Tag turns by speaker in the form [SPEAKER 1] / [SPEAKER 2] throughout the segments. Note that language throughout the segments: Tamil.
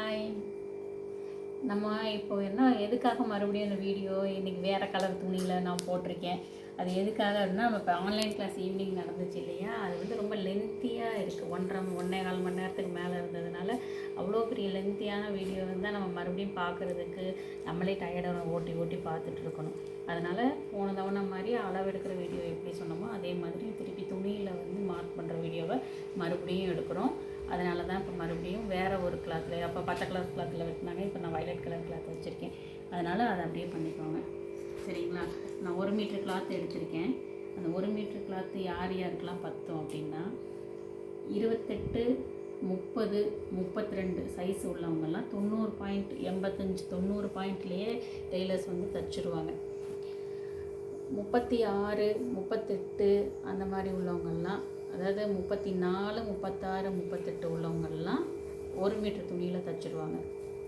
[SPEAKER 1] ஹாய் நம்ம இப்போ என்ன எதுக்காக மறுபடியும் இந்த வீடியோ இன்றைக்கி வேறு கலர் துணியில் நான் போட்டிருக்கேன். அது எதுக்காக அப்படின்னா நம்ம இப்போ ஆன்லைன் கிளாஸ் ஈவினிங் நடந்துச்சு இல்லையா? அது வந்து ரொம்ப லென்த்தியாக இருக்குது ஒன்றரை ஒன்றே கால் மணி நேரத்துக்கு மேலே இருந்ததுனால அவ்வளோ பெரிய லென்த்தியான வீடியோ இருந்தால் நம்ம மறுபடியும் பார்க்குறதுக்கு நம்மளே டயர்டாக ஓட்டி ஓட்டி பார்த்துட்டு இருக்கணும். அதனால் போன தவணை மாதிரி அளவெடுக்கிற வீடியோ எப்படி சொன்னோமோ அதே மாதிரி திருப்பி துணியில் வந்து மார்க் பண்ணுற வீடியோவை மறுபடியும் எடுக்கிறோம். அதனால தான் இப்போ மறுபடியும் வேறு ஒரு கிளாத்தில் அப்போ பச்சை கலர் கிளாத்தில் வெட்டினாங்க. இப்போ நான் வயலட் கலர் கிளாத் வச்சுருக்கேன். அதனால் அதை அப்படியே பண்ணிக்கோங்க. சரிங்களா? நான் ஒரு மீட்ரு கிளாத் எடுத்திருக்கேன். அந்த ஒரு மீட்ரு கிளாத்து யார் யாருக்கெல்லாம் பத்தும் அப்படின்னா இருபத்தெட்டு முப்பது முப்பத்தி ரெண்டு சைஸ் உள்ளவங்கெல்லாம் தொண்ணூறு பாயிண்ட் எண்பத்தஞ்சு தொண்ணூறு பாயிண்ட்லேயே டெய்லர்ஸ் வந்து தச்சுருவாங்க. முப்பத்தி ஆறு முப்பத்தெட்டு அந்த மாதிரி உள்ளவங்கெல்லாம் அதாவது முப்பத்தி நாலு முப்பத்தாறு முப்பத்தெட்டு உள்ளவங்கள்லாம் ஒரு மீட்டர் துணியில் தைச்சிடுவாங்க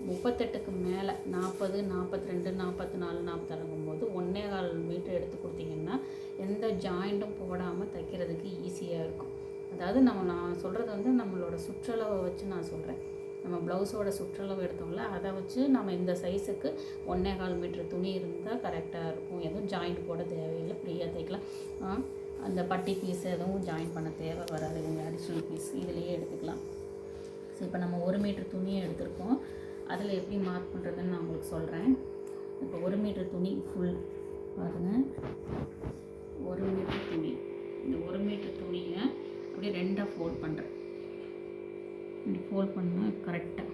[SPEAKER 1] முப்பத்தெட்டுக்கு மேலே நாற்பது நாற்பத்தி ரெண்டு நாற்பத்தி நாலு நாற்பத்தாறுங்கும் போது ஒன்றே கால் மீட்டர் எடுத்து கொடுத்தீங்கன்னா எந்த ஜாயிண்ட்டும் போடாமல் தைக்கிறதுக்கு ஈஸியாக இருக்கும். அதாவது நம்ம நான் சொல்கிறது வந்து நம்மளோட சுற்றளவை வச்சு நான் சொல்கிறேன் நம்ம ப்ளவுஸோட சுற்றளவு எடுத்தோம்ல அதை வச்சு நம்ம இந்த சைஸுக்கு ஒன்றே கால் மீட்டர் துணி இருந்தால் கரெக்டாக இருக்கும். எதுவும் ஜாயிண்ட் போட தேவையில்லை ஃப்ரீயாக தைக்கலாம். ஆ, அந்த பட்டி பீஸ் எதுவும் ஜாயின் பண்ண தேவை வராது. இவங்க அடிஷ்னல் பீஸ் இதுலேயே எடுத்துக்கலாம். ஸோ இப்போ நம்ம ஒரு மீட்டர் துணியை எடுத்திருக்கோம். அதில் எப்படி மார்க் பண்ணுறதுன்னு நான் உங்களுக்கு சொல்கிறேன் இப்போ ஒரு மீட்டர் துணி ஃபுல் பாருங்கள் ஒரு மீட்டர் துணி. இந்த ஒரு மீட்டர் துணியை அப்படியே ரெண்டாக ஃபோல்ட் பண்ணுறேன் இப்படி ஃபோல்ட் பண்ணால் கரெக்டாக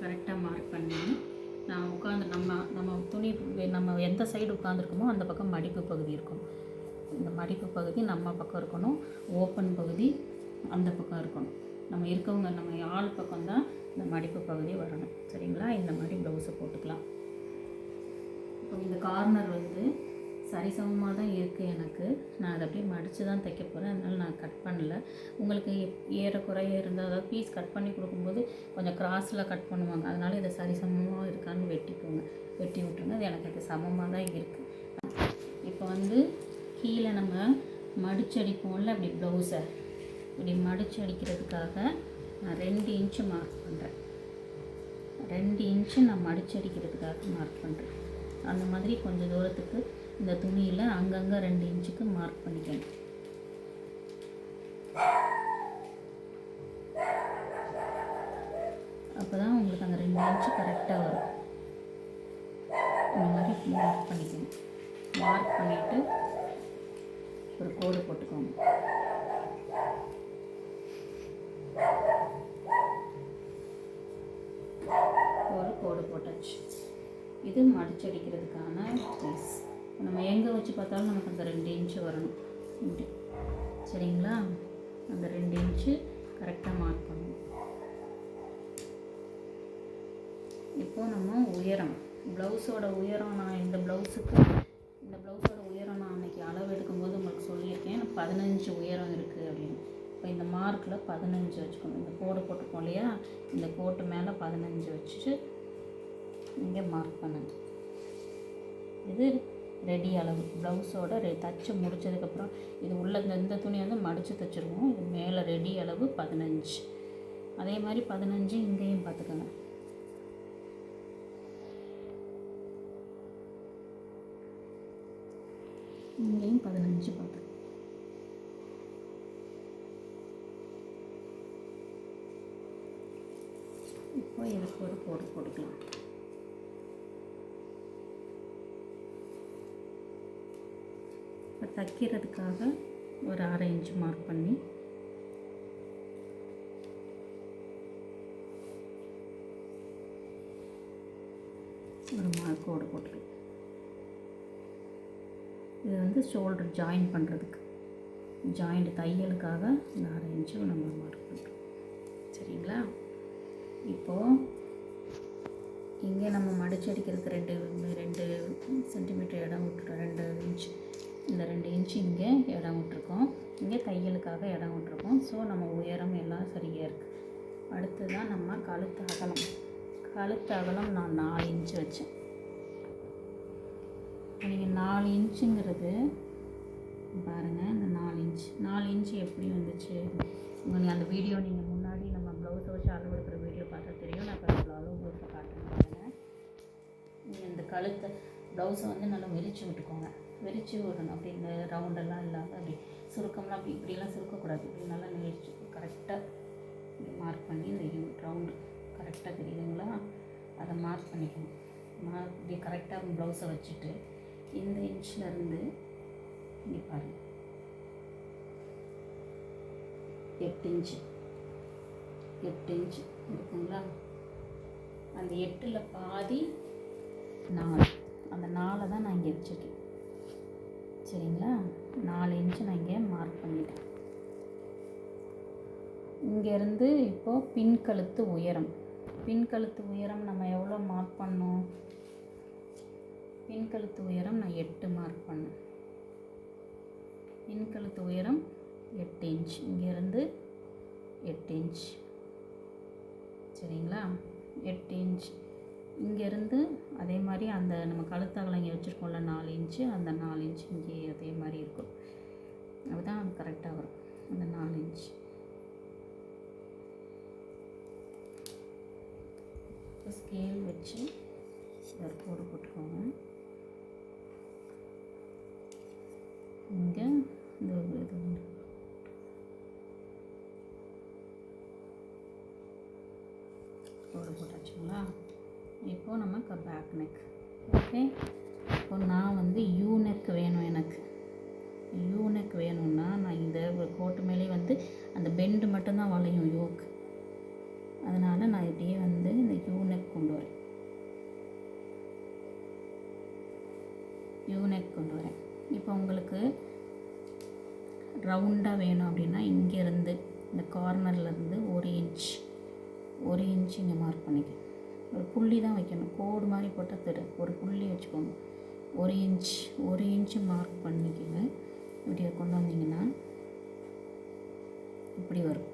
[SPEAKER 1] கரெக்டாக மார்க் பண்ணி நான் உட்காந்து நம்ம நம்ம துணி நம்ம எந்த சைடு உட்காந்துருக்கோமோ அந்த பக்கம் மடிப்பு பகுதி இருக்கும். இந்த மடிப்பு பகுதி நம்ம பக்கம் இருக்கணும் ஓப்பன் பகுதி அந்த பக்கம் இருக்கணும். நம்ம இருக்கவங்க நம்ம ஆள் பக்கம் தான் இந்த மடிப்பு பகுதி வரணும். சரிங்களா? இந்த மாதிரி ப்ளவுஸை போட்டுக்கலாம். இப்போ இந்த கார்னர் வந்து சரிசமமாக தான் இருக்குது எனக்கு. நான் அதை அப்படியே மடித்து தான் தைக்க போகிறேன் அதனால் நான் கட் பண்ணல. உங்களுக்கு ஏறக்குறைய இருந்தால் அதாவது பீஸ் கட் பண்ணி கொடுக்கும்போது கொஞ்சம் கிராஸில் கட் பண்ணுவாங்க. அதனால் இதை சரிசமமாக இருக்கான்னு வெட்டிக்கோங்க. வெட்டி விட்டுருங்க. அது எனக்கு அது சமமாக தான் இருக்குது இப்போ வந்து கீழே நம்ம மடிச்சடிப்போம்ல அப்படி ப்ளவுஸை இப்படி மடிச்சு அடிக்கிறதுக்காக நான் ரெண்டு இன்ச்சு மார்க் பண்ணுறேன் ரெண்டு இன்ச்சு நான் மடிச்சு அடிக்கிறதுக்காக மார்க் பண்ணுறேன் அந்த மாதிரி கொஞ்சம் தூரத்துக்கு இந்த துணியில் அங்கங்கே ரெண்டு இன்ச்சுக்கு மார்க் பண்ணிக்கணும். அப்போ தான் உங்களுக்கு அந்த ரெண்டு இன்ச்சு கரெக்டாக வரும். இந்த மாதிரி மார்க் பண்ணிக்கணும். மார்க் பண்ணிவிட்டு ஒரு கோடு போட்டுக்கோங்க. ஒரு கோடு போட்டாச்சு. இது மடிச்சடிக்கிறதுக்கான பீஸ் நம்ம எங்கே வச்சு பார்த்தாலும் நமக்கு அந்த ரெண்டு இன்ச்சு வரணும். சரிங்களா? அந்த ரெண்டு இன்ச்சு கரெக்டாக மார்க் பண்ணணும். இப்போது நம்ம உயரம். ப்ளவுஸோட உயரம் நான் இந்த ப்ளவுஸுக்கு இந்த ப்ளவுஸோட உயரம் நான் அன்றைக்கி அளவு எடுக்கும்போது உங்களுக்கு சொல்லியிருக்கேன் பதினஞ்சு உயரம் இருக்குது அப்படின்னு. இப்போ இந்த மார்க்கில் பதினஞ்சு வச்சுக்கணும். இந்த கோடு போட்டிருக்கோம் இல்லையா? இந்த கோட்டு மேலே பதினஞ்சு வச்சுட்டு இங்கே மார்க் பண்ணுங்க. இது ரெடி அளவு. ப்ளவுஸோட ரெ தச்சு முடிச்சதுக்கப்புறம் இது உள்ள இந்த இந்த துணி வந்து மடித்து தைச்சிருவோம். இது மேலே ரெடி அளவு பதினஞ்சு. அதே மாதிரி பதினஞ்சு இங்கேயும் பார்த்துக்கோங்க. இங்கேயும் பதினஞ்சு பார்த்துக்கோங்க. அப்போ எனக்கு ஒரு கோடு போட்டுக்கலாம் இப்போ தைக்கிறதுக்காக ஒரு அரை இன்ச்சு மார்க் பண்ணி ஒரு மார்க் கோடு போட்டுக்கலாம். இது வந்து ஷோல்டர் ஜாயின் பண்ணுறதுக்கு ஜாயிண்ட் தையலுக்காக இந்த அரை இன்ச்சு நம்ம மார்க் பண்ணுறோம் சரிங்களா? இப்போது இங்கே நம்ம மடிச்சு அடிக்கிறதுக்கு ரெண்டு ரெண்டு சென்டிமீட்டர் இடம் விட்டுருக்கோம் ரெண்டு இன்ச் இந்த ரெண்டு இன்ச்சு இங்கே இடம் விட்டுருக்கோம். இங்கே தையலுக்காக இடம் விட்டுருக்கோம். ஸோ நம்ம உயரம் எல்லாம் சரியாக இருக்குது அடுத்து தான் நம்ம கழுத்து அகலம். கழுத்து அகலம் நான் நாலு இன்ச்சு வச்சேன். நீங்கள் நாலு இன்ச்சுங்கிறது பாருங்கள் இந்த நாலு இன்ச் நாலு இன்ச்சு எப்படி வந்துச்சு? உங்களுக்கு அந்த வீடியோ நீங்கள் முன்னாடி நம்ம ப்ளவுஸை வச்சு அளவு எடுக்கிற வீடியோ பார்த்தா கழுத்தை ப்ளவுஸை வந்து நல்லா விரித்து விட்டுக்கோங்க. விரித்து விடணும் அப்படி இந்த ரவுண்டெல்லாம் இல்லாமல் அப்படி சுருக்கம்லாம் அப்படி இப்படிலாம் சுருக்கக்கூடாது. இப்படி நல்லா நெளிச்சு கரெக்டாக மார்க் பண்ணி இந்த யூ ரவுண்டு கரெக்டாக தெரியுதுங்களா? அதை மார்க் பண்ணிக்கணும். மார்க் இப்படி கரெக்டாக ப்ளவுஸை வச்சுட்டு இந்த இன்ச்சில் இருந்து இங்கே பாருங்கள் எட்டு இன்ச்சு எட்டு இன்ச்சு இருக்குங்களா? அந்த எட்டில் பாதி நாலு அந்த நாலை தான் நான் இங்கே வச்சுருக்கேன். சரிங்களா? நாலு இன்ச்சு நான் இங்கே மார்க் பண்ணிட்டேன். இங்கேருந்து இப்போது பின் கழுத்து உயரம். பின் கழுத்து உயரம் நம்ம எவ்வளோ மார்க் பண்ணோம்? பின் கழுத்து உயரம் நான் எட்டு மார்க் பண்ணேன். பின் கழுத்து உயரம் எட்டு இன்ச் இங்கேருந்து எட்டு இன்ச் சரிங்களா? எட்டு இன்ச் இங்கேருந்து அதே மாதிரி அந்த நம்ம கழுத்தகலம் இங்கே வச்சுருக்கோம்ல நாலு இன்ச்சு அந்த நாலு இன்ச் இங்கே அதே மாதிரி இருக்கும். அதுதான் கரெக்டாக வரும் அந்த நாலு இன்ச் ஸ்கேல் வச்சு ஒரு கோடு போட்டுக்கோங்க. இங்கே இந்த இது உண்டு. கோடு போட்டாச்சுங்களா? இப்போ நமக்கு பேக் நெக் ஓகே இப்போ நான் வந்து யூ நெக் வேணும் எனக்கு. யூ நெக் வேணும்னா நான் இந்த கோட்டு மேலே வந்து அந்த பெண்டு மட்டும்தான் வளையும் யோக் அதனால் நான் இப்படியே வந்து இந்த யூ நெக் கொண்டு வரேன். யூ நெக் கொண்டு வரேன். இப்போ உங்களுக்கு ரவுண்டாக வேணும் அப்படின்னா இங்கேருந்து இந்த கார்னர்லேருந்து ஒரு இன்ச் ஒரு இன்ச் இங்கே மார்க் பண்ணிக்க ஒரு புள்ளி தான் வைக்கணும். கோடு மாதிரி போட்டால் தெரு ஒரு புள்ளி வச்சுக்கோங்க. ஒரு இன்ச் ஒரு இன்ச்சு மார்க் பண்ணிக்கோங்க. இப்படி கொண்டு வந்தீங்கன்னா இப்படி வரும்.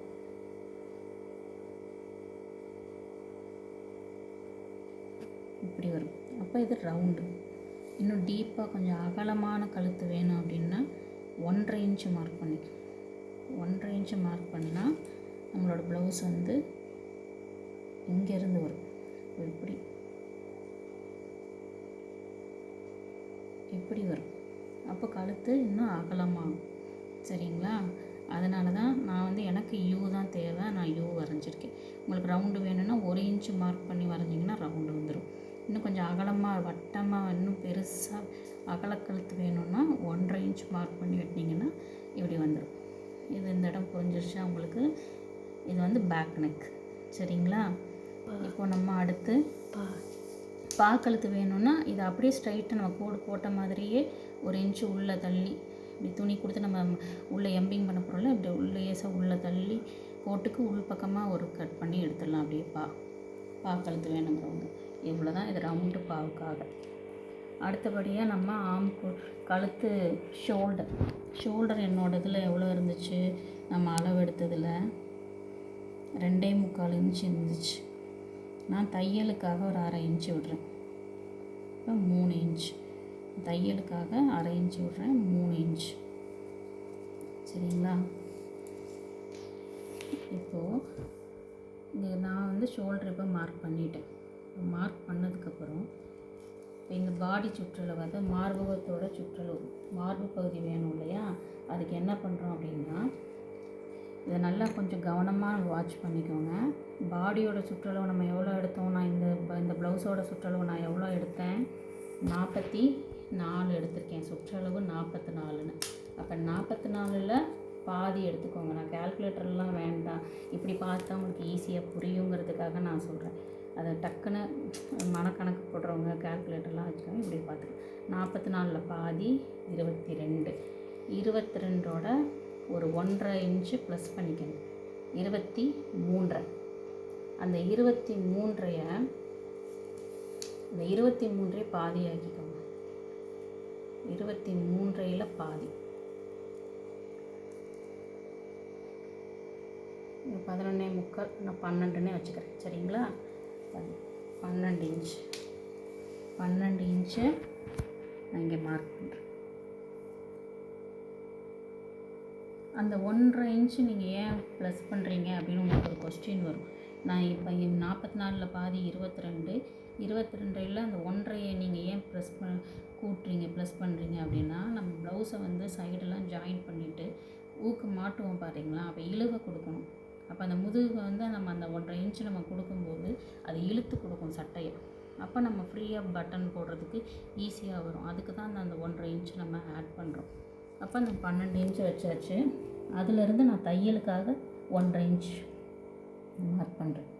[SPEAKER 1] இப்படி வரும். அப்போ இது ரவுண்டு இன்னும் டீப்பாக கொஞ்சம் அகலமான கழுத்து வேணும் அப்படின்னா ஒன்றரை இன்ச்சு மார்க் பண்ணிக்க ஒன்றரை இன்ச்சு மார்க் பண்ணால் நம்மளோட ப்ளவுஸ் வந்து இங்கேருந்து வரும். இப்படி இப்படி வரும்? அப்போ கழுத்து இன்னும் அகலமாகும் சரிங்களா? அதனால தான் நான் வந்து எனக்கு யூ தான் தேவை. நான் யூ வரைஞ்சிருக்கேன். உங்களுக்கு ரவுண்டு வேணும்னா ஒரு இன்ச்சு மார்க் பண்ணி வரைஞ்சிங்கன்னா ரவுண்டு வந்துடும் இன்னும் கொஞ்சம் அகலமாக வட்டமாக இன்னும் பெருசாக அகலக்கழுத்து வேணும்னா ஒன்றரை இன்ச் மார்க் பண்ணி வெட்டினீங்கன்னா இப்படி வந்துடும் இது இந்த இடம் புரிஞ்சிருச்சா உங்களுக்கு? இது வந்து பேக் நெக் சரிங்களா? இப்போ நம்ம அடுத்து. பாக்கழுத்து வேணும்னா இதை அப்படியே ஸ்ட்ரைட்டாக நம்ம கோடு போட்ட மாதிரியே ஒரு இன்ச்சு உள்ளே தள்ளி. இப்படி துணி கொடுத்து நம்ம உள்ளே எம்பிங் பண்ண போகிறோம்ல இப்படி உள்ளே ஏசா உள்ளே தள்ளி கோட்டுக்கு உள் பக்கமாக ஒரு கட் பண்ணி எடுத்துடலாம் அப்படியே பா. பாக்கழுத்து வேணுங்கிறவங்க இவ்வளோ தான் இது ரவுண்டு பாவுக்காக. அடுத்தபடியாக நம்ம ஆம் கழுத்து ஷோல்டர் ஷோல்டர் என்னோட இதில் எவ்வளோ இருந்துச்சு? நம்ம அளவு எடுத்ததில் ரெண்டே முக்கால் இன்ச் இருந்துச்சு. நான் தையலுக்காக ஒரு அரை இன்ச்சு விட்றேன். இப்போ மூணு இன்ச் தையலுக்காக அரை இன்ச்சு விடுறேன் மூணு இன்ச் சரிங்களா? இப்போது இங்கே நான் வந்து ஷோல்டர் இப்போ மார்க் பண்ணிட்டேன். மார்க் பண்ணதுக்கப்புறம் இப்போ இந்த பாடி சுற்றளவு அதாவது மார்பகத்தோட சுற்றளவு மார்பு பகுதி வேணும் இல்லையா? அதுக்கு என்ன பண்ணுறோம் அப்படின்னா இதை நல்லா கொஞ்சம் கவனமாக வாட்ச் பண்ணிக்கோங்க. பாடியோட சுற்றளவு நம்ம எவ்வளோ எடுத்தோம் நான் இந்த இந்த ப்ளவுஸோட சுற்றளவு நான் எவ்வளோ எடுத்தேன்? நாற்பத்தி நாலு எடுத்திருக்கேன். சுற்றளவு நாற்பத்தி நாலுன்னு. அப்போ நாற்பத்தி நாலில் பாதி எடுத்துக்கோங்க. நான் கால்குலேட்டர்லாம் வேண்டாம். இப்படி பார்த்தா உங்களுக்கு ஈஸியாக புரியுங்கிறதுக்காக நான் சொல்கிறேன் அதை டக்குன்னு மனக்கணக்கு போடுறவங்க கேல்குலேட்டர்லாம் வச்சுக்கோங்க இப்படி பார்த்துக்கோங்க. நாற்பத்தி நாலில் பாதி இருபத்தி ரெண்டு. இருபத்தி ரெண்டோட ஒரு ஒன்றரை இன்ச்சு ப்ளஸ் பண்ணிக்கணும் இருபத்தி மூன்றரை. அந்த இருபத்தி மூன்றைய இந்த இருபத்தி மூன்றை பாதி ஆக்கிக்கோங்க இருபத்தி மூன்றையில் பாதி. பதினொன்னே முக்கால் நான் பன்னெண்டுன்னே வச்சுக்கிறேன். சரிங்களா? பன்னெண்டு இன்ச் பன்னெண்டு இன்ச்சு நான் இங்கே மார்க் பண்ணுறேன் அந்த ஒன்றரை இன்ச்சு நீங்கள் ஏன் ப்ளஸ் பண்ணுறீங்க அப்படின்னு உங்களுக்கு ஒரு கொஸ்டின் வரும். நான் இப்போ நாற்பத்தி நாலில் பாதி இருபத்தி ரெண்டு இருபத்தி ரெண்டில் அந்த ஒன்றையை நீங்கள் ஏன் ப்ரெஸ் ப கூட்டுறீங்க ப்ளஸ் பண்ணுறீங்க அப்படின்னா நம்ம ப்ளவுஸை வந்து சைடெல்லாம் ஜாயின் பண்ணிவிட்டு ஊக்கு மாட்டுவோம் பார்த்தீங்களா அப்போ இழுவை கொடுக்கணும். அப்போ அந்த முதுகு வந்து நம்ம அந்த ஒன்றரை இன்ச்சு நம்ம கொடுக்கும்போது அது இழுத்து கொடுக்கும் சட்டையை. அப்போ நம்ம ஃப்ரீயாக பட்டன் போடுறதுக்கு ஈஸியாக வரும். அதுக்கு தான் அந்த அந்த ஒன்றரை இன்ச்சு நம்ம ஆட் பண்ணுறோம் அப்போ அந்த பன்னெண்டு இன்ச்சு வச்சாச்சு. அதுலேருந்து நான் தையலுக்காக ஒன்றரை இன்ச் மார்க் பண்ணுறேன்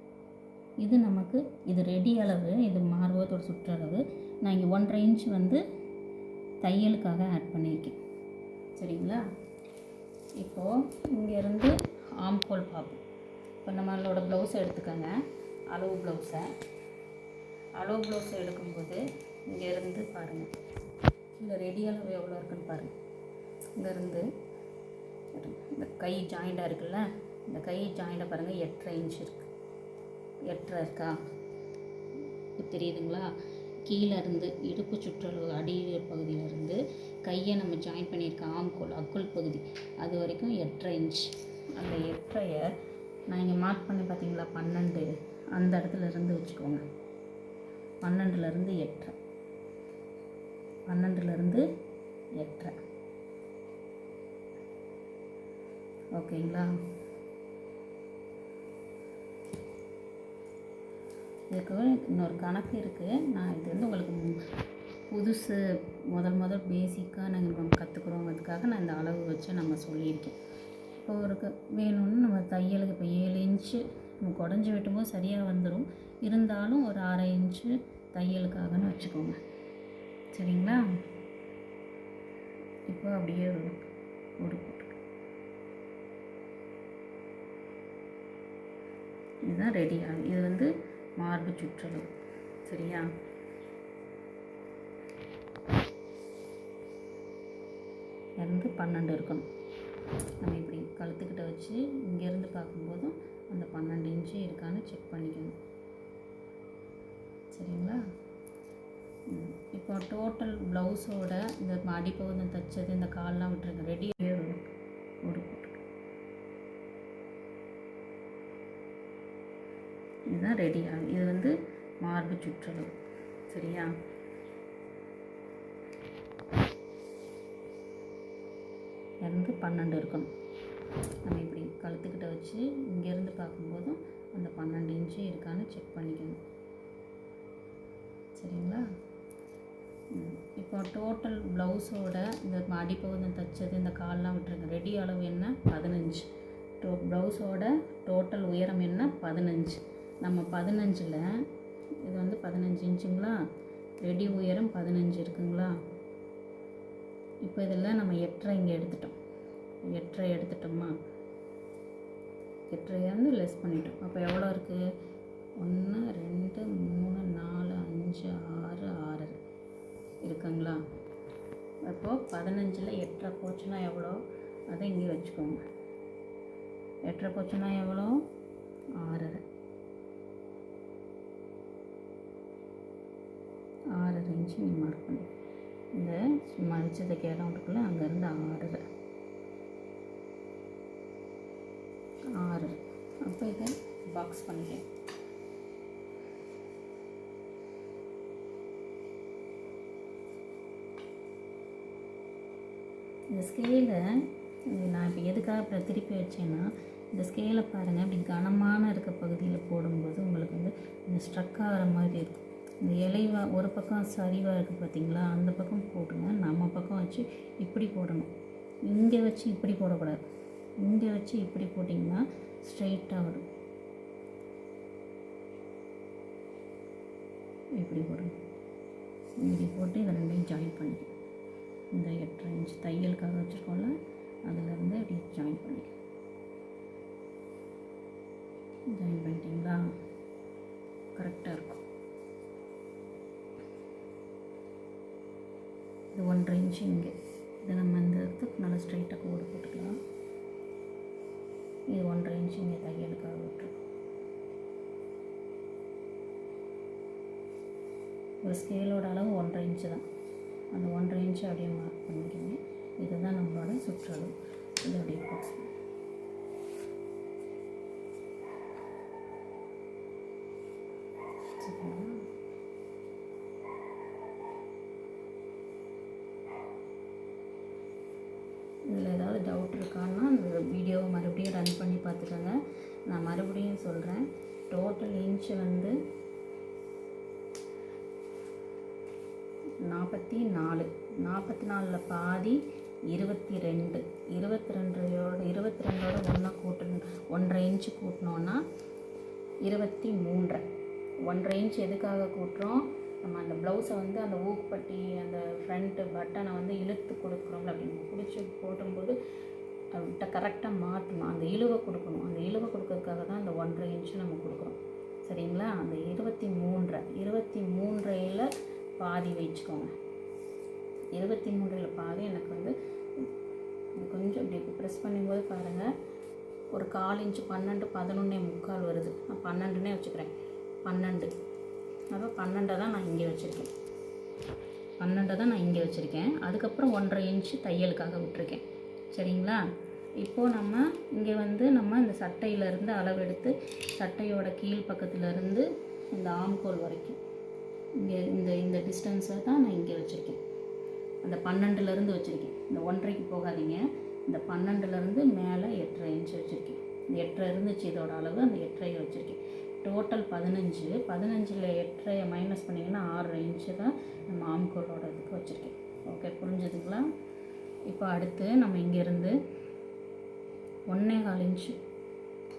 [SPEAKER 1] இது நமக்கு இது ரெடி அளவு இது மார்பகத்தோட சுற்றளவு நான் இங்கே ஒன்றரை இன்ச் வந்து தையலுக்காக ஆட் பண்ணியிருக்கேன். சரிங்களா? இப்போது இங்கேருந்து ஆம்கோல் பார்ப்போம். இப்போ நம்மளோட ப்ளவுஸை எடுத்துக்கோங்க. அளவு ப்ளவுஸை அளவு ப்ளவுஸை எடுக்கும்போது இங்கேருந்து பாருங்கள் இந்த ரெடி அளவு எவ்வளோ இருக்குன்னு பாருங்கள் இங்கேருந்து இந்த கை ஜாயிண்டாக இருக்குல்ல? இந்த கை ஜாயிண்டை பாருங்கள் எட்டரை இன்ச் இருக்குது எட்டரை இருக்கா? இப்போ தெரியுதுங்களா? கீழே இருந்து இடுப்பு சுற்றளவு அடி பகுதியிலேருந்து கையை நம்ம ஜாயின் பண்ணியிருக்க ஆம்கோல் அக்குள் பகுதி. அது வரைக்கும் எட்டரை இன்ச் அந்த எட்டரையை நான் இங்கே மார்க் பண்ணி பார்த்தீங்களா? பன்னெண்டு. அந்த இடத்துல இருந்து வச்சுக்கோங்க. பன்னெண்டுலேருந்து எட்டரை. பன்னெண்டுலேருந்து எட்டரை. ஓகேங்களா? இதுக்கு இன்னொரு கணக்கு இருக்குது நான் இது வந்து உங்களுக்கு புதுசு முதல் முதல் பேசிக்காக நாங்கள் நம்ம கற்றுக்குறோங்கிறதுக்காக நான் இந்த அளவு வச்சு நம்ம சொல்லியிருக்கேன். இப்போ ஒரு க வேணும்னு நம்ம தையலுக்கு இப்போ ஏழு இன்ச்சு நம்ம குடஞ்சி வெட்டும்போது சரியாக வந்துடும் இருந்தாலும் ஒரு அரை இன்ச்சு தையலுக்காகன்னு வச்சுக்கோங்க. சரிங்களா? இப்போ அப்படியே ஒரு ஒரு இதுதான் ரெடி ஆகும் இது வந்து மார்பு சுற்றலும். சரியா? இருந்து பன்னெண்டு இருக்கணும். நம்ம இப்படி கழுத்துக்கிட்ட வச்சு இங்கேருந்து பார்க்கும்போதும் அந்த பன்னெண்டு இன்ச்சு இருக்கான்னு செக் பண்ணிக்கணும். சரிங்களா? இப்போ டோட்டல் ப்ளவுஸோட இந்த அடிப்பகுதம் தைச்சது இந்த கால்லாம் விட்டுருங்க. ரெடி ஒரு போட்டு பார்த்திங்கன்னா ரெடி ஆகும். இது வந்து மார்பு சுற்றளவு. சரியா? இருந்து பன்னெண்டு இருக்கணும். நம்ம இப்படி கழுத்துக்கிட்ட வச்சு இங்கேருந்து பார்க்கும்போதும் அந்த பன்னெண்டு இன்ச்சு இருக்கான்னு செக் பண்ணிக்கணும். சரிங்களா? இப்போ டோட்டல் ப்ளவுஸோட இந்த அடிப்பகுதம் தைச்சது இந்த கால்லாம் விட்டுருங்க. ரெடி அளவு என்ன? பதினஞ்சு. டோ ப்ளவுஸோட டோட்டல் உயரம் என்ன? பதினஞ்சு. நம்ம பதினஞ்சில் இது வந்து பதினஞ்சு இன்ச்சுங்களா? ரெடி உயரம் பதினஞ்சு இருக்குங்களா? இப்போ இதில் நம்ம எட்டரை இங்கே எடுத்துட்டோம். எட்டரை எடுத்துட்டோமா? எட்டரையை வந்து லெஸ் பண்ணிட்டோம். அப்போ எவ்வளோ இருக்குது ஒன்று ரெண்டு மூணு நாலு அஞ்சு ஆறு ஆறு இருக்குங்களா? அப்போது பதினஞ்சில் எட்டரை போச்சுன்னா எவ்வளோ? அதை இங்கே வச்சுக்கோங்க. எட்டரை போச்சுன்னா எவ்வளோ? ஆறரை. ஆறரை இன்ச்சு நீ மார்க் பண்ணு. இந்த மதிச்சதுக்கு இடம் இருக்குல்ல அங்கேருந்து ஆறரை ஆறு அப்போ இதை பாக்ஸ் பண்ணிட்டேன் இந்த ஸ்கேலை நான் இப்போ எதுக்காக இப்போ திருப்பி வச்சேன்னா இந்த ஸ்கேலை பாருங்கள் இப்படி கனமான இருக்க பகுதியில் போடும்போது உங்களுக்கு வந்து இந்த ஸ்ட்ரக் ஆகிற மாதிரி இருக்கும். இந்த இலைவா ஒரு பக்கம் சரிவாக இருக்குது பார்த்தீங்களா அந்த பக்கம் போட்டுங்க. நம்ம பக்கம் வச்சு இப்படி போடணும். இங்கே வச்சு இப்படி போடக்கூடாது. இங்கே வச்சு இப்படி போட்டிங்கன்னா ஸ்ட்ரைட்டாக வரும். இப்படி போடணும் இப்படி போட்டு இதை ரெண்டையும் ஜாயின் பண்ணிக்கணும். இந்த எட்டரை இன்ச் தையலுக்காக வச்சுருக்கோம்ல அதிலேருந்து அப்படி ஜாயின் பண்ணிக்கலாம் ஜாயின் பண்ணிட்டீங்களா? கரெக்டாக இருக்கும். இது ஒன்றரை இன்ச்சு இங்கே. இதை நம்ம இந்த இடத்துக்கு நல்லா ஸ்ட்ரைட்டாக கோடு போட்டுக்கலாம். இது ஒன்றரை இன்ச்சு இங்கே தையலுக்காக விட்டுருக்கோம் ஒரு ஸ்கேலோட அளவு ஒன்றரை இன்ச்சு தான். அந்த ஒன்றரை இன்ச்சு அப்படியே மார்க் பண்ணிக்கோங்க. இதுதான் நம்மளோட சுற்றளவு. இது அப்படியே பாக்ஸ் செகண்ட் இதில் ஏதாவது டவுட் இருக்கான்னா இந்த வீடியோவை மறுபடியும் ரன் பண்ணி பார்த்துக்கோங்க நான் மறுபடியும் சொல்கிறேன் டோட்டல் இன்ச்சு வந்து நாற்பத்தி நாலு. நாற்பத்தி நாலில் பாதி இருபத்தி ரெண்டு. இருபத்தி ரெண்டோட இருபத்தி ரெண்டோட ஒன்றா கூட்டணும். ஒன்றரை இன்ச்சு கூட்டினோன்னா இருபத்தி மூன்றரை. ஒன்றரை இன்ச் எதுக்காக கூட்டுறோம்? நம்ம அந்த ப்ளவுஸை வந்து அந்த ஊக்குப்பட்டி அந்த ஃப்ரண்ட்டு பட்டனை வந்து இழுத்து கொடுக்குறோம்ல அப்படி பிடிச்சி போட்டும்போது விட்ட கரெக்டாக மாற்றணும் அந்த இழுவை கொடுக்கணும். அந்த இழுவை கொடுக்கறதுக்காக தான் அந்த ஒன்றரை இன்ச்சு நம்ம கொடுக்குறோம். சரிங்களா? அந்த இருபத்தி மூன்றரை. இருபத்தி மூன்றையில் பாதி வச்சுக்கோங்க. இருபத்தி மூன்றில் பாதி எனக்கு வந்து கொஞ்சம் இப்படி ப்ரெஸ் பண்ணும்போது பாருங்கள் ஒரு கால் இன்ச்சு பன்னெண்டு பதினொன்னே முக்கால் வருது. நான் பன்னெண்டுனே வச்சுக்கிறேன். பன்னெண்டு. அப்போ பன்னெண்டை தான் நான் இங்கே வச்சுருக்கேன். பன்னெண்டை தான் நான் இங்கே வச்சுருக்கேன். அதுக்கப்புறம் ஒன்றரை இன்ச்சு தையலுக்காக விட்டுருக்கேன். சரிங்களா? இப்போது நம்ம இங்கே வந்து நம்ம இந்த சட்டையிலேருந்து அளவெடுத்து சட்டையோட கீழ் பக்கத்துலேருந்து இந்த ஆம்கோல் வரைக்கும். இங்கே இந்த இந்த டிஸ்டன்ஸை தான் நான் இங்கே வச்சுருக்கேன். அந்த பன்னெண்டுலேருந்து வச்சுருக்கேன். இந்த ஒன்றரைக்கு போகாதீங்க. இந்த பன்னெண்டுலேருந்து மேலே எட்டரை இன்ச்சு வச்சுருக்கேன். இந்த எட்டரை இருந்துச்சு இதோட அளவு அந்த எட்டரையை வச்சுருக்கேன். டோட்டல் பதினஞ்சு. பதினஞ்சில் எட்டரையை மைனஸ் பண்ணிங்கன்னா ஆறரை இன்ச்சு தான் நம்ம ஆம்கோலோட இதுக்கு வச்சுருக்கேன். ஓகே புரிஞ்சுதுங்களா? இப்போ அடுத்து நம்ம இங்கேருந்து ஒன்றே கால் இன்ச்சு.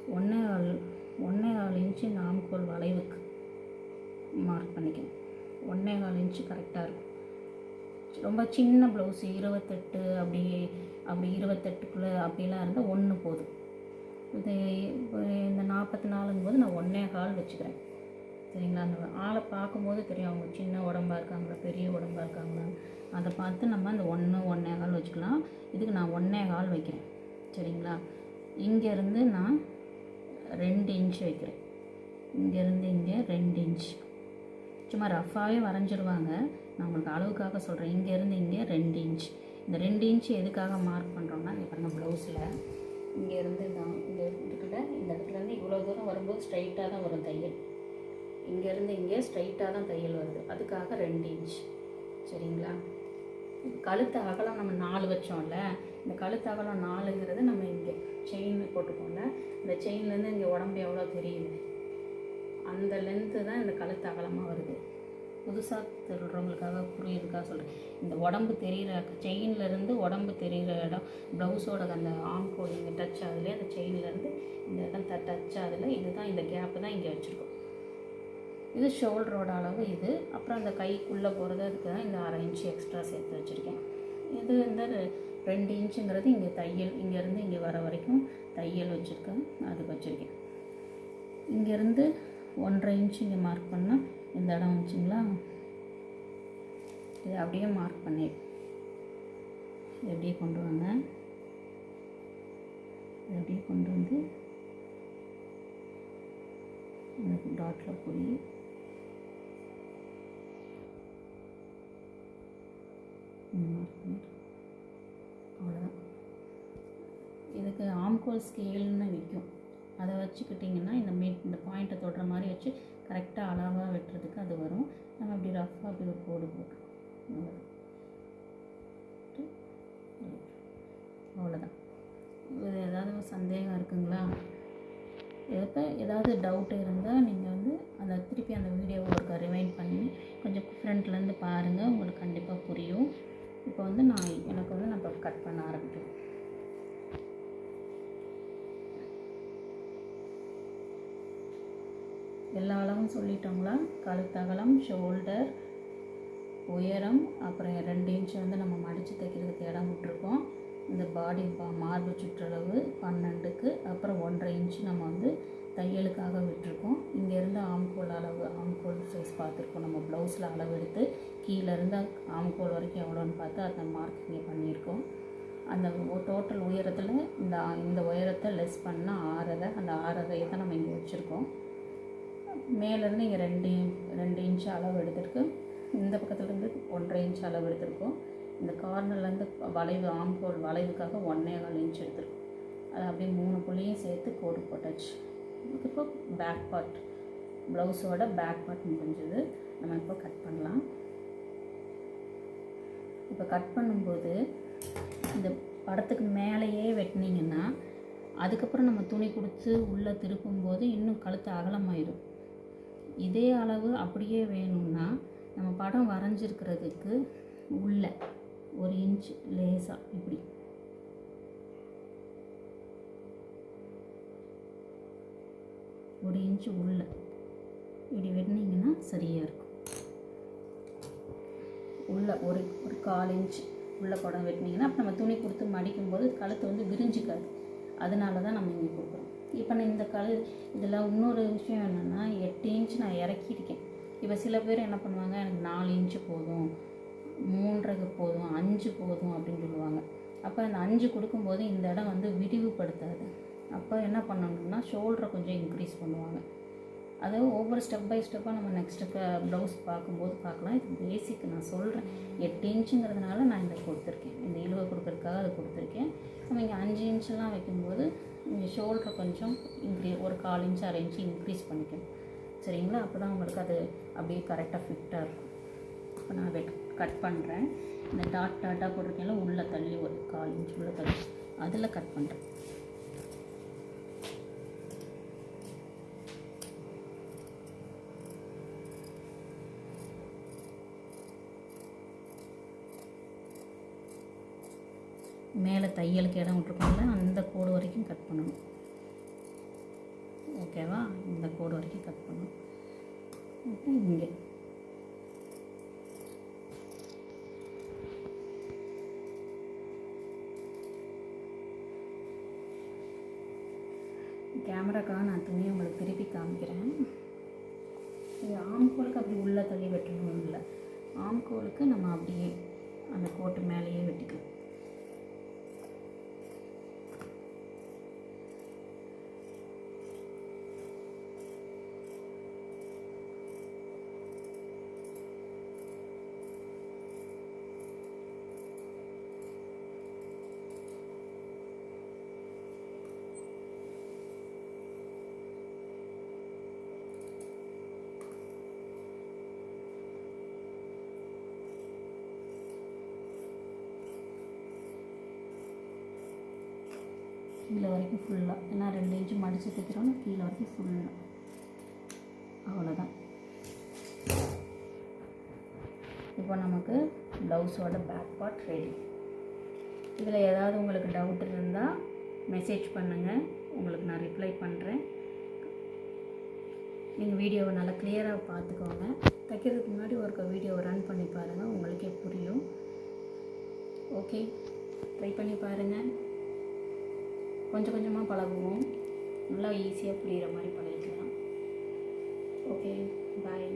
[SPEAKER 1] ஒன்றே கால் ஒன்றே கால் இன்ச்சு இந்த வளைவுக்கு மார்க் பண்ணிக்கணும். ஒன்றே கால் இன்ச்சு கரெக்டாக இருக்கும். ரொம்ப சின்ன ப்ளவுஸு இருபத்தெட்டு அப்படி அப்படி இருபத்தெட்டுக்குள்ளே அப்படிலாம் இருந்தால் ஒன்று போதும். இது இந்த நாற்பத்தி நாலுங்கும்போது நான் ஒன்றே கால் வச்சுக்கிறேன். சரிங்களா? அந்த ஆளை பார்க்கும்போது தெரியும் அவங்க சின்ன உடம்பா இருக்காங்களா பெரிய உடம்பாக இருக்காங்களா. அதை பார்த்து நம்ம அந்த ஒன்று ஒன்றே கால் வச்சுக்கலாம். இதுக்கு நான் ஒன்றே கால் வைக்கிறேன். சரிங்களா? இங்கேருந்து நான் ரெண்டு இன்ச் வைக்கிறேன். இங்கேருந்து இங்கே ரெண்டு இன்ச் சும்மா ரஃப்பாகவே வரைஞ்சிருவாங்க. நான் உங்களுக்கு அளவுக்காக சொல்கிறேன் இங்கேருந்து இங்கே ரெண்டு இன்ச் இந்த ரெண்டு இன்ச் எதுக்காக மார்க் பண்ணுறோம்னா இப்போ நம்ம ப்ளவுஸில் இங்கேருந்து நான் இந்த இடத்துல இந்த இடத்துலேருந்து இவ்வளோ தூரம் வரும்போது ஸ்ட்ரைட்டாக தான் வரும் தையல். இங்கேருந்து இங்கே ஸ்ட்ரைட்டாக தான் தையல் வருது. அதுக்காக ரெண்டு இன்ச் சரிங்களா? கழுத்து அகலம் நம்ம நாலு வச்சோம்ல இந்த கழுத்து அகலம் நாலுங்கிறது நம்ம இங்கே செயின் போட்டுக்கோங்க. இந்த செயின்லேருந்து இங்கே உடம்பு எவ்வளோ தெரியுது? அந்த லென்த்து தான் இந்த கழுத்து அகலமாக வருது. புதுசாக சொல்கிறவங்களுக்காக புரியுதுக்காக சொல்கிறேன் இந்த உடம்பு தெரிகிற செயின்லேருந்து உடம்பு தெரிகிற இடம் ப்ளவுஸோட அந்த ஆம்கோல் இங்கே டச் ஆகுதுலேயே அந்த செயின்லேருந்து இந்த இடம் த டச் ஆகுதுல. இதுதான் இந்த கேப்பு தான் இங்கே வச்சுருக்கோம். இது ஷோல்டரோட அளவு இது. அப்புறம் அந்த கைக்குள்ளே போகிறது அதுக்கு தான் இந்த அரை இன்ச்சு எக்ஸ்ட்ரா சேர்த்து வச்சுருக்கேன். இது இந்த ரெண்டு இன்ச்சுங்கிறது இங்கே தையல் இங்கேருந்து இங்கே வர வரைக்கும் தையல் வச்சுருக்கேன் அதுக்கு வச்சுருக்கேன். இங்கேருந்து ஒன்றரை இன்ச்சு இங்கே மார்க் பண்ணால் இந்த இடம் வச்சுங்களா? இது அப்படியே மார்க் பண்ணி இது அப்படியே கொண்டு வாங்க. இது அப்படியே கொண்டு வந்து எனக்கு டாட்டில் போய் மார்க் பண்ணிடு அவ்வளோதான் இதுக்கு ஆம்கோல் ஸ்கேல்னு விற்கும் அதை வச்சுக்கிட்டிங்கன்னா இந்த மீட் இந்த பாயிண்ட்டை தொடுற மாதிரி வச்சு கரெக்டாக அளவாக வெட்டுறதுக்கு அது வரும். நம்ம அப்படி ரஃப்பாக அப்படி ஒரு கோடு போட்டுருவோம் அவ்வளோதான் இது ஏதாவது சந்தேகம் இருக்குங்களா? எப்போ ஏதாவது டவுட் இருந்தால் நீங்கள் வந்து அந்த திருப்பி அந்த வீடியோவை ஒருக்கா ரிவைண்ட் பண்ணி கொஞ்சம் ஃப்ரண்ட்லேருந்து பாருங்கள் உங்களுக்கு கண்டிப்பாக புரியும். இப்போ வந்து நான் எனக்கு வந்து நம்ம கட் பண்ண ஆரம்பிக்கும் எல்லா அளவும் சொல்லிட்டோங்களா கழுத்தகலம் ஷோல்டர் உயரம் அப்புறம் ரெண்டு இன்ச் வந்து நம்ம மடித்து தைக்கிறதுக்கு இடம் விட்டுருக்கோம். இந்த பாடி மார்பு சுற்றளவு பன்னெண்டுக்கு அப்புறம் ஒன்றரை இன்ச் நம்ம வந்து தையலுக்காக விட்டுருக்கோம். இங்கேருந்து ஆம்கோல் அளவு ஆம்கோல் சைஸ் பார்த்துருக்கோம். நம்ம ப்ளவுஸில் அளவு எடுத்து கீழேருந்து ஆம்கோல் வரைக்கும் எவ்வளோன்னு பார்த்து அதை மார்க் பண்ணியிருக்கோம். அந்த டோட்டல் உயரத்தில் இந்த இந்த உயரத்தை லெஸ் பண்ணால் ஆறரை அந்த ஆறரையை தான் நம்ம இங்கே வச்சுருக்கோம். மேலேருந்து இங்கே ரெண்டு ரெண்டு இன்ச் அளவு எடுத்திருக்கு. இந்த பக்கத்துலேருந்து ஒன்றரை இன்ச் அளவு எடுத்திருக்கோம். இந்த கார்னர்லேருந்து வளைவு ஆம்கோல் வளைவுக்காக ஒன்றே கால் இன்ச் எடுத்திருக்கோம். அது அப்படியே மூணு புள்ளியும் சேர்த்து கோடு போட்டாச்சு. இப்போ பேக் பார்ட் ப்ளவுஸோட பேக் பார்ட் முடிஞ்சது. நம்ம இப்போ கட் பண்ணலாம். இப்போ கட் பண்ணும்போது இந்த படத்துக்கு மேலேயே வெட்டினீங்கன்னா அதுக்கப்புறம் நம்ம துணி கொடுத்து உள்ளே திருப்பும்போது இன்னும் கழுத்து அகலமாயிடும் இதே அளவு அப்படியே வேணும்னா நம்ம படம் வரைஞ்சிருக்கிறதுக்கு உள்ள ஒரு இன்ச் லேசாக இப்படி. ஒரு இன்ச்சு உள்ள. இப்படி வெட்டினீங்கன்னா சரியாக இருக்கும். உள்ளே ஒரு ஒரு கால் இன்ச் உள்ளே குடம் வெட்டினீங்கன்னா அப்போ நம்ம துணி கொடுத்து மடிக்கும்போது கழுத்து வந்து விரிஞ்சிக்காது. அதனால தான் நம்ம இங்கே கொடுக்குறோம். இப்போ நான் இந்த கழு இதில் இன்னொரு விஷயம் என்னென்னா எட்டு இன்ச் நான் இறக்கியிருக்கேன். இப்போ சில பேர் என்ன பண்ணுவாங்க எனக்கு நாலு இன்ச்சு போதும் மூன்றரை போதும் அஞ்சு போதும் அப்படின்னு சொல்லுவாங்க. அப்போ அந்த அஞ்சு கொடுக்கும்போது இந்த இடம் வந்து விரிவுபடுத்தாது. அப்போ என்ன பண்ணணும்னா ஷோல்டரை கொஞ்சம் இன்க்ரீஸ் பண்ணுவாங்க. அது ஒவ்வொரு ஸ்டெப் பை ஸ்டெப்பாக நம்ம நெக்ஸ்ட்டு ப்ளவுஸ் பார்க்கும்போது பார்க்கலாம். இது பேசிக் நான் சொல்கிறேன் எட்டு இன்ச்சுங்கிறதுனால நான் இதை கொடுத்துருக்கேன். இந்த இழுவை கொடுக்கறதுக்காக அதை கொடுத்துருக்கேன். நம்ம இங்கே அஞ்சு இன்ச்செலாம் வைக்கும்போது இங்கே ஷோல்டரை கொஞ்சம் இன்க்ரீ ஒரு கால் இன்ச்சு அரை இன்ச்சு இன்க்ரீஸ் பண்ணிக்கணும். சரிங்களா? அப்போ தான் உங்களுக்கு அது அப்படியே கரெக்டாக ஃபிட்டாக இருக்கும். இப்போ நான் வெட் கட் பண்ணுறேன் இந்த டாட் டாட்டாக போட்டிருக்கேன்ல உள்ளே தள்ளி ஒரு கால் இன்ச் உள்ளே தள்ளி. அதில் கட் பண்ணுறேன் தையலுக்கு இடம் விட்ருக்கோம்ல அந்த கோடு வரைக்கும் கட் பண்ணணும். ஓகேவா இந்த கோடு வரைக்கும் கட் பண்ணணும். இப்போ இங்கே. கேமராக்காக நான் துணியை உங்களுக்கு திருப்பி காமிக்கிறேன். இது ஆம்கோலுக்கு அப்படி உள்ளே தள்ளி வெட்டணும் இல்லை ஆம்கோலுக்கு நம்ம அப்படியே அந்த கோட்டு மேலேயே வெட்டிக்கலாம். கீழே வரைக்கும் ஃபுல்லாக ஏன்னா ரெண்டு இன்ச்சு மடித்து தைக்கிறோன்னா கீழே வரைக்கும் ஃபுல்லாக அவ்வளோதான் இப்போ நமக்கு ப்ளவுஸோட பேக் பார்ட் ரெடி இதில் ஏதாவது உங்களுக்கு டவுட் இருந்தால் மெசேஜ் பண்ணுங்கள் உங்களுக்கு நான் ரிப்ளை பண்ணுறேன் நீங்கள் வீடியோவை நல்லா கிளியராக பார்த்துக்கோங்க. தைக்கிறதுக்கு முன்னாடி ஒரு வீடியோவை ரன் பண்ணி பாருங்கள் உங்களுக்கே புரியும். ஓகே ட்ரை பண்ணி பாருங்கள் கொஞ்சம் கொஞ்சமாக பழகுவோம். நல்லா ஈஸியாக புரிகிற மாதிரி பழகிக்கலாம் ஓகே பாய்